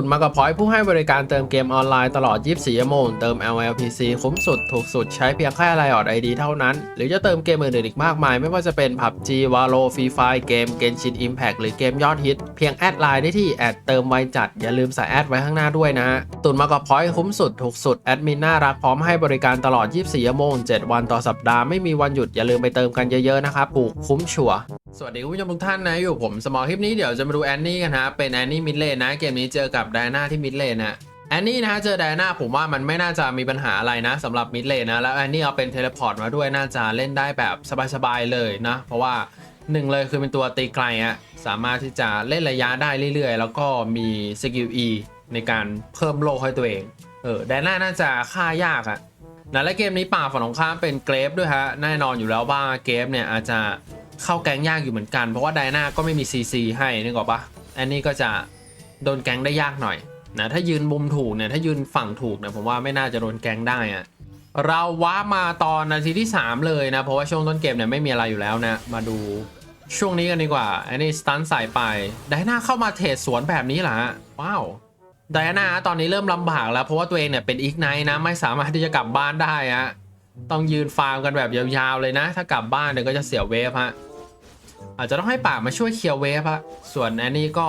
ตุนมากับพอยผู้ให้บริการเติมเกมออนไลน์ตลอด 24 ชั่วโมง เติม LLPC คุ้มสุด ถูกสุดใช้เพียงแค่ไลออดไอดีเท่านั้น หรือจะเติมเกมอื่นๆอีกมากมาย ไม่ว่าจะเป็น PUBG Valo Free Fire เกม Genshin Impact หรือเกมยอดฮิต เพียงแอดไลน์ได้ที่แอดเติมไวจัด อย่าลืมใส่แอดไว้ข้างหน้าด้วยนะฮะตุนมากับพอยคุ้มสุด ถูกสุด แอดมินน่ารักพร้อมให้บริการตลอด 24 ชั่วโมง 7 วันต่อสัปดาห์ไม่มีวันหยุดอย่าลืมไปเติมกันเยอะๆนะครับถูกคุ้มชัว สวัสดีคุณผู้ชมทุกท่านนะ อยู่ผมสมอลคลิปนี้เดี๋ยวจะมาดูแอนนี่กันฮะเป็นแอนนี่มิดเลนนะ เกมนี้เจอกับไดอาน่าที่มิดเลนนะแอนนี่นะฮะเจอไดอาน่าผมว่ามันไม่น่าจะมีปัญหาอะไรนะสำหรับมิดเลนนะ แล้วแอนนี่เอาเป็นเทเลพอร์ตมาด้วยน่าจะเล่นได้แบบสบายๆเลยนะ เพราะว่าหนึ่งเลยคือเป็นตัวตีไกลอะสามารถที่จะเล่นระยะได้เรื่อยๆ แล้วก็มีสกิล E ในการเพิ่มโลให้ตัวเองเออไดอาน่าน่าจะฆ่ายากอะนะและเกมนี้ป่าฝั่งของข้ามเป็นเกรฟด้วยฮะแน่นอนอยู่แล้วว่าเกรฟเนี่ยอาจจะ เข้าแก๊งยากอยู่เหมือนกัน เพราะว่าไดนาก็ไม่มี CC ให้นึกออกปะอันนี้ก็จะโดนแก๊งได้ยากหน่อยนะถ้ายืนมุมถูกเนี่ยถ้ายืนฝั่งถูกเนี่ยผมว่าไม่น่าจะโดนแก๊งได้อะเราว้ามาตอนนาทีที่ 3 เลยนะ เพราะว่าช่วงต้นเกมเนี่ยไม่มีอะไรอยู่แล้วนะ มาดูช่วงนี้กันดีกว่า อันนี้สตันใส่ไปไดนาเข้ามาเทรดสวนแบบนี้เหรอฮะว้าวไดนาตอนนี้เริ่มลำบากแล้ว เพราะว่าตัวเองเนี่ยเป็นอีกไนนะไม่สามารถที่จะกลับบ้านได้อะต้องยืนฟาร์มกันแบบยาวๆเลยนะ ถ้ากลับบ้านเดี๋ยก็จะเสียเวฟฮะ อาจจะต้องให้ป่ามาช่วยเคลียร์เวฟฮะส่วนแอนนี่ก็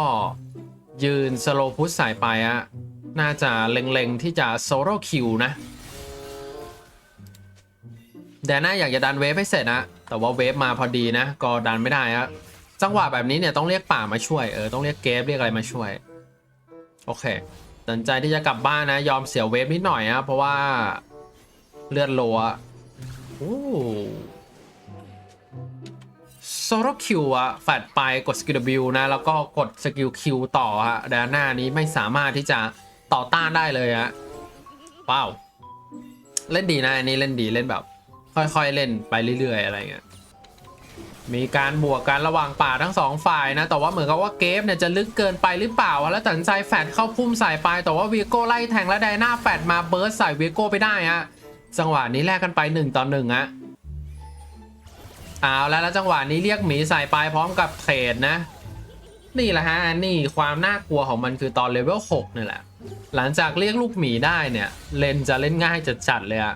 ยืนสโลพุชสายไปฮะน่าจะเล็งๆ ที่จะโซโล่คิวนะแดน่าอยากจะดันเวฟให้เสร็จนะ แต่ว่าเวฟมาพอดีนะ ก็ดันไม่ได้ฮะจังหวะแบบนี้เนี่ยต้องเรียกป่ามาช่วย เออต้องเรียกเกฟเรียกอะไรมาช่วย โอเคตัดใจที่จะกลับบ้านนะ ยอมเสียเวฟนิดหน่อยฮะเพราะว่าเลือดโลอะโอ้ โซโลคิวอะแฟดไปกดสกิล W นะ แล้วก็กดสกิล Q ต่อฮะด้านหน้านี้ไม่สามารถที่จะต่อต้านได้เลยฮะว้าว เล่นดีนะอันนี้เล่นดีเล่นแบบ ค่อยๆเล่นไปเรื่อย ๆ อะไรเงี้ยมีการบวกกันระหว่างป่าทั้งสองฝ่ายนะ แต่ว่าเหมือนกับว่าเกฟเนี่ยจะลึกเกินไปหรือเปล่า แล้วตัดสินใจแฟดเข้าพุ่มใส่ไป แต่ว่าวีโก้ไล่แทงและไดนาแฟดมาเบิร์สใส่วีโก้ไปได้ฮะจังหวะนี้แลกกันไป1ต่อ1อะ เอาแล้วแล้วจังหวะนี้เรียกหมีใส่ไปพร้อมกับเทรดนะ นี่แหละฮะนี่ความน่ากลัวของมันคือตอนเลเวล6นี่แหละ หลังจากเรียกลูกหมีได้เนี่ย เลนจะเล่นง่ายจัดๆเลยอะ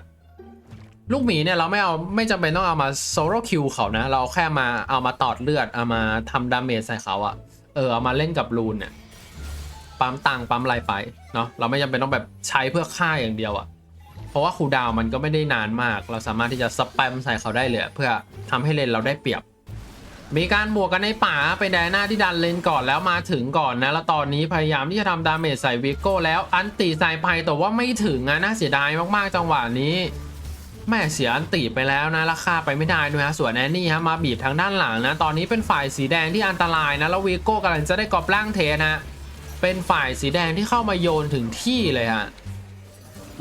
ลูกหมีเนี่ยเราไม่เอาไม่จำเป็นต้องเอามาโซโล่คิวเขานะ เราแค่มาเอามาตอดเลือดเอามาทำดาเมจใส่เขาอะเออเอามาเล่นกับรูนเนี่ยปั๊มตังค์ปั๊มอะไรไปเนาะเราไม่จำเป็นต้องแบบใช้เพื่อฆ่าอย่างเดียวอะ ราะว่าคูลดาวมันก็ไม่ได้นานมาก เราสามารถที่จะสแปมใส่เขาได้เลย เพื่อทำให้เลนเราได้เปรียบ มีการบวกกันในป่าเป็นไดนาที่ดันเลนก่อนแล้วมาถึงก่อนนะ แล้วตอนนี้พยายามที่จะทำดาเมจใส่วิโก้แล้วอันติใส่ไปแต่ว่าไม่ถึงอะน่าเสียดายมากๆจังหวะนี้แม่เสียอันติไปแล้วนะราคาไปไม่ได้ด้วยฮะส่วนแอนนี่ฮะมาบีบทางด้านหลังนะ ตอนนี้เป็นฝ่ายสีแดงที่อันตรายนะ แล้ววีโก้กำลังจะได้กรอบร่างเทนะ เป็นฝ่ายสีแดงที่เข้ามาโยนถึงที่เลยฮะ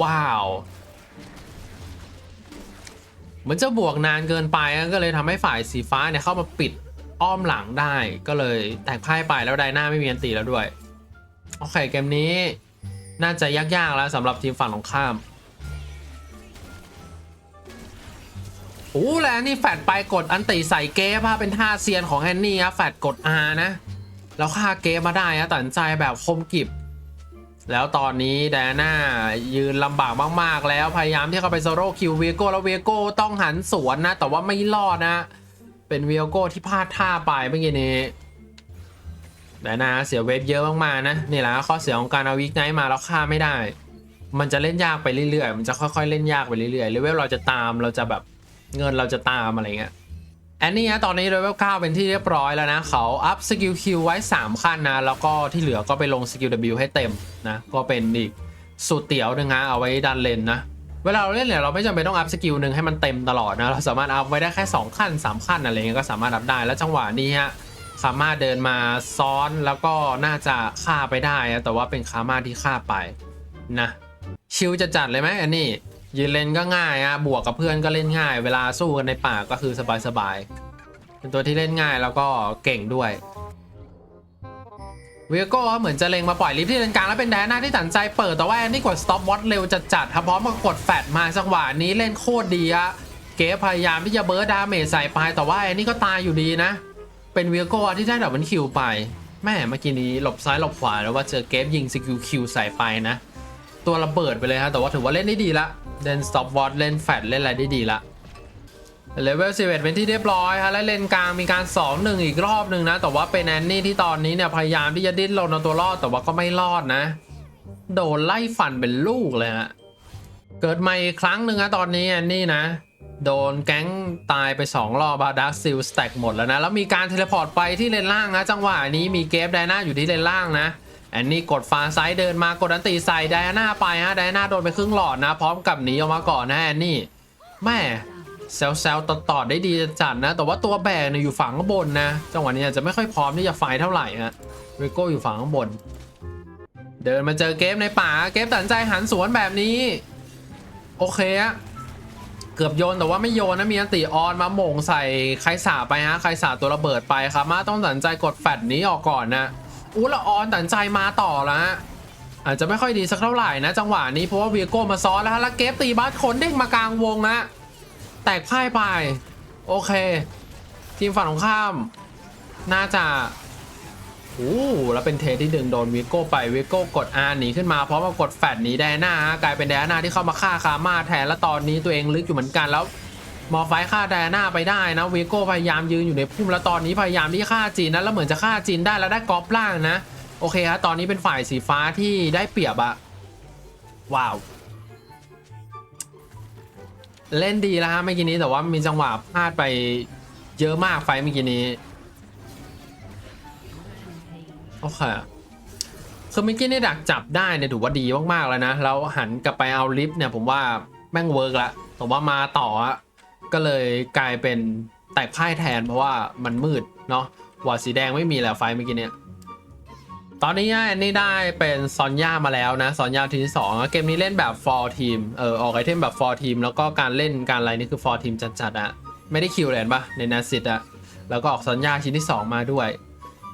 ว้าว เหมือนจะบวกนานเกินไปก็เลยทำให้ฝ่ายสีฟ้าเนี่ยเข้ามาปิดอ้อมหลังได้ ก็เลยแตกพ่ายไปแล้วไดหน้าไม่มีอันติแล้วด้วยโอเคเกมนี้น่าจะยากๆแล้วสำหรับทีมฝั่งตรงข้ามโอ้แล้วนี่แฟดไปกดอันติใส่เกฟฮะเป็นท่าเซียนของแอนนี่ครับแฟดกด R นะ แล้วฆ่าเกฟมาได้ฮะตัดใจแบบคมกริบ แล้วตอนนี้แดน่ายืนลำบากมากๆ แล้วพยายามที่เข้าไปโซโล่คิวเวโก้แล้วเวโก้ต้องหันสวนนะ แต่ว่าไม่รอดนะ เป็นเวโก้ที่พลาดท่าไปเมื่อกี้นี้แดน่าเสียเวฟเยอะมากๆนะนี่แหละข้อเสียของการเอาวิกไนท์มาแล้วฆ่าไม่ได้ มันจะเล่นยากไปเรื่อยๆ มันจะค่อยๆเล่นยากไปเรื่อยๆเลเวลเราจะตามเราจะแบบเงินเราจะตามอะไรเงี้ย อันนี่ฮะตอนนี้เลเวล9เป็นที่เรียบร้อยแล้วนะ เขาอัพสกิลคิวไว้ 3 ขั้นนะ แล้วก็ที่เหลือก็ไปลงสกิล W ให้เต็มนะ ก็เป็นอีกสูตรเตี๋ยวหนึ่งฮะเอาไว้ดันเลนนะ เวลาเราเล่นเนี่ยเราไม่จำเป็นต้องอัพสกิลหนึ่งให้มันเต็มตลอดนะ เราสามารถอัพไว้ได้แค่ 2 ขั้น 3 ขั้นอะไรเงี้ยก็สามารถอัพได้แล้วจังหวะนี้ฮะสามารถเดินมาซ้อนแล้วก็น่าจะฆ่าไปได้นะแต่ว่าเป็นคามาที่ฆ่าไปนะชิลจะจัดเลยไหมอันนี้ยืนเล่นก็ง่ายอะบวกกับเพื่อนก็เล่นง่าย เวลาสู้กันในป่าก็คือสบายๆ เป็นตัวที่เล่นง่ายแล้วก็เก่งด้วยเวียโก้เหมือนจะเล็งมาปล่อยลิฟที่เลนกลางแล้วเป็นแดน่าที่ตัดใจเปิดแต่ว่าแอนนี่กด stop watch เร็วจัดจัดครับพร้อมกับกดแฟดมาจังหวะนี้เล่นโคตรดีอะเก๋พยายามที่จะเบิร์ดดาเมจใส่ไปแต่ว่าแอนนี่ก็ตายอยู่ดีนะ เป็นเวียโก้ที่ได้ดับเบิลคิวไป แม่เมื่อกี้นี้หลบซ้ายหลบขวาแล้วว่าเจอเกฟยิงสกิลคิวใส่ไปนะ ตัวระเบิดไปเลยฮะแต่ว่าถือว่าเล่นได้ดีละเล่นสต็อปวอตเล่นแฟดเล่นอะไรได้ดีละ เลเวล11เป็นที่เรียบร้อยฮะและเลนกลางมีการ 2 1 อีกรอบหนึ่งนะ แต่ว่าเป็นแอนนี่ที่ตอนนี้เนี่ย พยายามที่จะดิ้นรนเอาตัวรอดแต่ว่าก็ไม่รอดนะ โดนไล่ฟันเป็นลูกเลยฮะเกิดใหม่อีกครั้งหนึ่งนะตอนนี้แอนนี่นะ โดนแก๊งตายไป 2 รอบบาดักซิลสแต็กหมดแล้วนะ แล้วมีการเทเลพอร์ตไปที่เลนล่างนะ จังหวะนี้มีเกฟไดนาอยู่ที่เลนล่างนะแอนนี่กดฟาซ้ายเดินมากดอันตีใส่ไดอาน่าไปฮะไดอาน่าโดนไปครึ่งหลอดนะ พร้อมกับหนีออกมาก่อนนะแอนนี่แม่ เซลเซลต่อต่อได้ดีจัดนะ แต่ว่าตัวแบกเนี่ยอยู่ฝั่งข้างบนนะ จังหวะนี้อาจจะไม่ค่อยพร้อมที่จะไฟเท่าไหร่ฮะริโก้อยู่ฝั่งข้างบน เดินมาเจอเกฟในป่า เกฟตัดใจหันสวนแบบนี้ โอเคอะเกือบโยนแต่ว่าไม่โยนนะมีอันติออนมาหม่งใส่ใครสาไปฮะใครสาตัวระเบิดไปครับมาต้องตัดใจกดแฟดนี้ออกก่อนนะอู้ละออนตัดใจมาต่อแล้วฮะอาจจะไม่ค่อยดีสักเท่าไหร่นะ จังหวะนี้เพราะว่าเวีโก้มาซ้อนแล้วฮะแล้วเกฟตีบัสขนเด้งมากลางวงนะ แตกพ่ายไป โอเค ทีมฝั่งของข้าม น่าจะโอ้แล้วเป็นเทที่ดึงโดนวิโก้ไปวิโก้กด R หนีขึ้นมาพราะว่ากดแฟดหนีแดน่ากลายเป็นแดน่าที่เข้ามาฆ่าคามาแทนแล้วตอนนี้ตัวเองลึกอยู่เหมือนกันแล้วมอไฟฆ่าแดน่าไปได้นะวิโก้พยายามยืนอยู่ในพุ่มแล้วตอนนี้พยายามที่ฆ่าจีนนะแล้วเหมือนจะฆ่าจีนได้แล้วได้กอล์ฟล่างนะ โอเคฮะตอนนี้เป็นฝ่ายสีฟ้าที่ได้เปรียบอะว้าว เล่นดีแล้วฮะเมื่อกี้นี้แต่ว่ามีจังหวะพลาดไปเยอะมากไฟเมื่อกี้นี้โอเคคือเมื่อกี้นี่ดักจับได้เนี่ยถือว่าดีมากๆแล้วนะแล้วหันกลับไปเอาลิฟต์เนี่ยผมว่าแม่งเวิร์กละแต่ว่ามาต่ออะก็เลยกลายเป็นแตกพ่ายแทนเพราะว่ามันมืดเนาะหัวสีแดงไม่มีแล้วไฟเมื่อกี้เนี่ย ตอนนี้แอนนี่ได้เป็นซอนย่ามาแล้วนะซอนย่าทีที่สองเกมนี้เล่นแบบ for team เออออกไอเทมแบบ for team แล้วก็การเล่นการอะไรนี่คือ for team จัดๆอะไม่ได้คิวเลยเห็นปะในนาซิตอะแล้วก็ออกซอนย่าชิ้นที่สองมาด้วย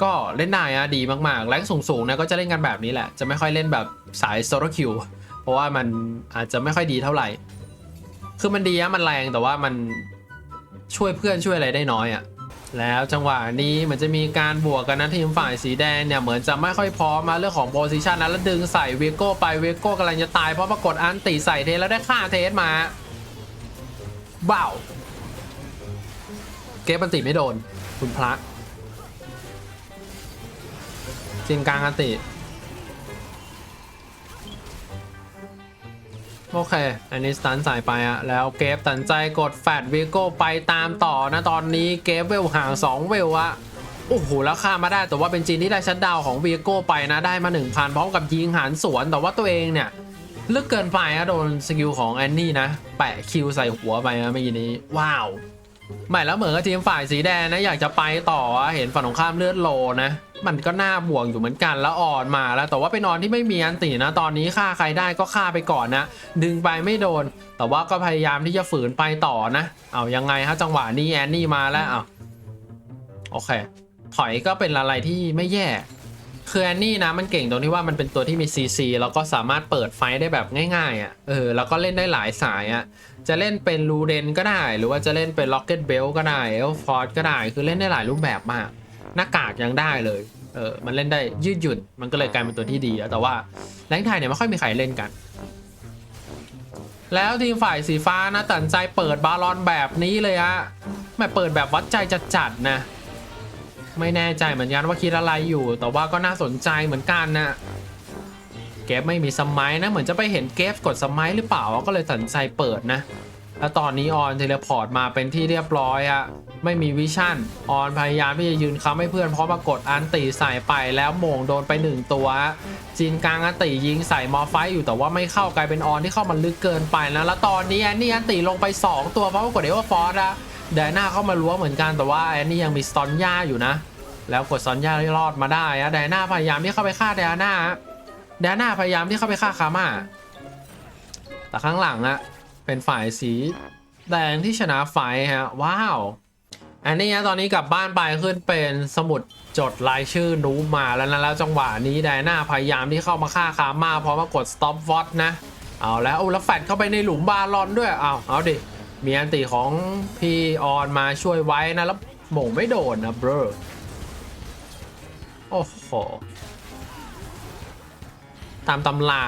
ก็เล่นได้อะดีมากๆแรงสูงๆนะก็จะเล่นกันแบบนี้แหละ จะไม่ค่อยเล่นแบบสายโซโลคิวเพราะว่ามันอาจจะไม่ค่อยดีเท่าไหร่ คือมันดีอะมันแรงแต่ว่ามันช่วยเพื่อนช่วยอะไรได้น้อยอะ แล้วจังหวะนี้เหมือนจะมีการบวกกันนะทีมฝ่ายสีแดงเนี่ยเหมือนจะไม่ค่อยพร้อมมาเรื่องของโพซิชันนะแล้วดึงใส่เวโก้ไปเวโก้กำลังจะตายเพราะปรากฏอันตีใส่เทสแล้วได้ฆ่าเทสมาว้าเกมปันติไม่โดน คุณพระจินกลางอันติ โอเค อันนี้สตันสายไปอะแล้วเกฟตัดใจกดแฟดวิโก้ไปตามต่อนะตอนนี้เกฟเวลห่าง 2 เวลอะโอ้โหแล้วฆ่ามาได้แต่ว่าเป็นจีนที่ได้ชัดดาวของวีโก้ไปนะได้มา1,000พร้อมกับยิงหันสวนแต่ว่าตัวเองเนี่ยลึกเกินไปอะโดนสกิลของแอนนี่นะ แปะคิวใส่หัวไปนะเมื่อกี้นี้ ว้าว ไม่แล้วเหมือนกับทีมฝ่ายสีแดงนะอยากจะไปต่อเห็นฝั่งของข้ามเลือดโลนะ มันก็น่าบ่วกอยู่เหมือนกันแล้วอ่อนมาแล้ว แต่ว่าเป็นออนที่ไม่มีอันตีนะ ตอนนี้ฆ่าใครได้ก็ฆ่าไปก่อนนะ ดึงไปไม่โดน แต่ว่าก็พยายามที่จะฝืนไปต่อนะเอายังไงฮะจังหวะนี้แอนนี่มาแล้วเอาโอเค ถอยก็เป็นอะไรที่ไม่แย่คือแอนนี่นะมันเก่งตรงที่ว่ามันเป็นตัวที่มี CC แล้วก็สามารถเปิดไฟได้แบบง่ายๆอะเออแล้วก็เล่นได้หลายสายอะ จะเล่นเป็นลูเดนก็ได้ หรือว่าจะเล่นเป็นล็อกเก็ตเบลก็ได้เอลฟอร์ดก็ได้ คือเล่นได้หลายรูปแบบมาก หน้ากากยังได้เลย เออ มันเล่นได้ยืดหยุ่น มันก็เลยกลายเป็นตัวที่ดีแต่ว่าแรงไทยเนี่ยไม่ค่อยมีใครเล่นกัน แล้วทีมฝ่ายสีฟ้านะตัดสินใจเปิดบาลอนแบบนี้เลยฮะไม่เปิดแบบวัดใจจะจัดนะ ไม่แน่ใจเหมือนกันว่าคิดอะไรอยู่ แต่ว่าก็น่าสนใจเหมือนกันนะ กฟไม่มีสมัยนะ เหมือนจะไปเห็นเกฟกดสมัยหรือเปล่าก็เลยตัดสินใจเปิดนะ แล้วตอนนี้ออนเทเลพอร์ตมาเป็นที่เรียบร้อยอะไม่มีวิชั่น ออนพยายามที่จะยืนค้ำให้เพื่อนเพราะปรากฏอันตีใส่ไปแล้วโมงโดนไปหนึ่งตัว จีนกลางอันตียิงใส่มอไฟอยู่แต่ว่าไม่เข้ากลายเป็นออนที่เข้ามันลึกเกินไปนะแล้วตอนนี้แอนนี่อันตีลงไป 2 ตัวเพราะปรากฏเอว่าฟอร์ดอะไดน่าเข้ามาล้วเหมือนกันแต่ว่าแอนนี่ยังมีสตอนย่าอยู่นะ แล้วกดซอนย่ารอดมาได้อะไดน่าพยายามที่เข้าไปฆ่าไดน่า ไดน่าพยายามที่เข้าไปฆ่าคาม่าแต่ข้างหลังอะเป็นฝ่ายสีแดงที่ชนะไฟฮะ ว้าว อันนี้นะตอนนี้กลับบ้านไปขึ้นเป็นสมุดจดรายชื่อนูมาแล้วนะแล้วจังหวะนี้ไดน่าพยายามที่เข้ามาฆ่าคาม่าเพราะมากด stop watch นะ เอาแล้วเอาแล้วแฟดเข้าไปในหลุมบาลอนด้วย เอาเอาดิ มีอันติของพี่ออนมาช่วยไว้นะ แล้วหม่งไม่โดนนะเบรอโอ้โห ตามตำรา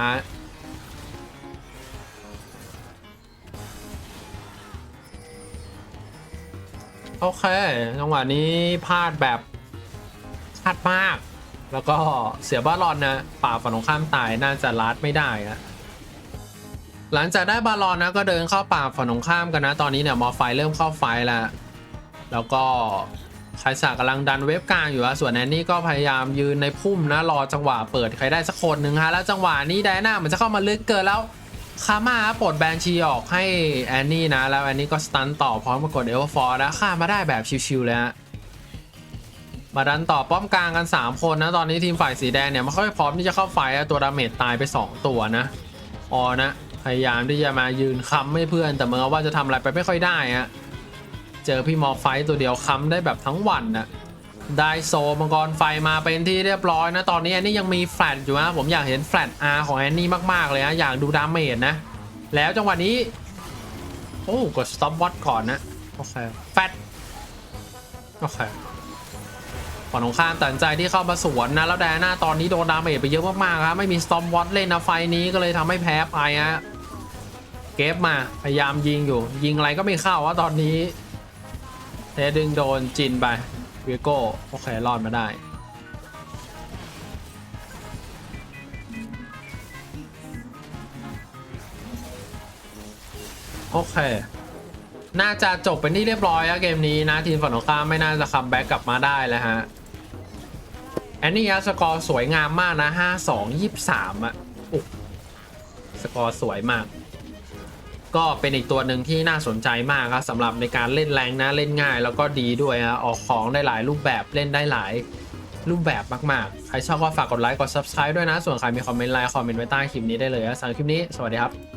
โอเค จังหวะนี้พลาดแบบพลาดมาก แล้วก็เสียบ้ารอนนะ ป่าฝั่งตรงข้ามตาย น่าจะลัดไม่ได้นะหลังจากได้บาลอนนะก็เดินเข้าป่าฝั่งตรงข้ามกันนะ ตอนนี้เนี่ยมอไฟเริ่มเข้าไฟแล้ว แล้วก็ ไคสากำลังดันเว็บกลางอยู่อะส่วนแอนนี่ก็พยายามยืนในพุ่มนะรอจังหวะเปิดใครได้สักคนหนึ่งฮะแล้วจังหวะนี้ไดนามันจะเข้ามาลึกเกินแล้วคามาปลดแบนชีออกให้แอนนี่นะ แล้วแอนนี่ก็สตันต่อพร้อมกับกดเอลฟอร์นะฆ่ามาได้แบบชิวๆเลยฮะมาดันต่อป้อมกลางกัน 3 คนนะ ตอนนี้ทีมฝ่ายสีแดงเนี่ยไม่ค่อยพร้อมที่จะเข้าไฟตัวดาเมจตายไป 2 ตัวนะออนะ พยายามที่จะมายืนค้ำให้เพื่อนแต่เมื่อว่าจะทำอะไรไปไม่ค่อยได้ฮะ เจอพี่มอไฟตัวเดียวค้ำได้แบบทั้งวันนะได้โซมังกรไฟมาเป็นที่เรียบร้อยนะตอนนี้แอนนี่ยังมีแฟลตอยู่นะผมอยากเห็นแฟลต R ของแอนนี่มากๆเลยนะอยากดูดาเมจนะ แล้วจังหวะนี้ โอ้กด stop watch ก่อนนะโอเคแฟลตโอเคฝั่งตรงข้ามตัดใจที่เข้ามาสวนนะแล้วแดน่าตอนนี้โดนดาเมจไปเยอะมากๆครับไม่มีสต็อมวอตเล่นนะไฟนี้ก็เลยทำให้แพ้ไปฮะเก็บมาพยายามยิงอยู่ ยิงอะไรก็ไม่เข้าว่าตอนนี้ เทดึงโดนจินไปเวโก้โอเครอดมาได้โอเค น่าจะจบเป็นที่เรียบร้อยแล้วเกมนี้นะทีมฝั่งตรงข้ามไม่น่าจะคัมแบ็กกลับมาได้แล้วฮะแอนนี่ยสกอร์สวยงามมากนะ 5 2 23 อะอสกอร์สวยมาก ก็เป็นอีกตัวหนึ่งที่น่าสนใจมากครับสำหรับในการเล่นแรงนะเล่นง่าย แล้วก็ดีด้วยฮะออกของได้หลายรูปแบบเล่นได้หลายรูปแบบมากๆ ใครชอบก็ฝากกดไลค์กด subscribe ด้วยนะ ส่วนใครมีคอมเมนต์ไลน์คอมเมนต์ไว้ใต้คลิปนี้ได้เลยนะสำหรับคลิปนี้ สวัสดีครับ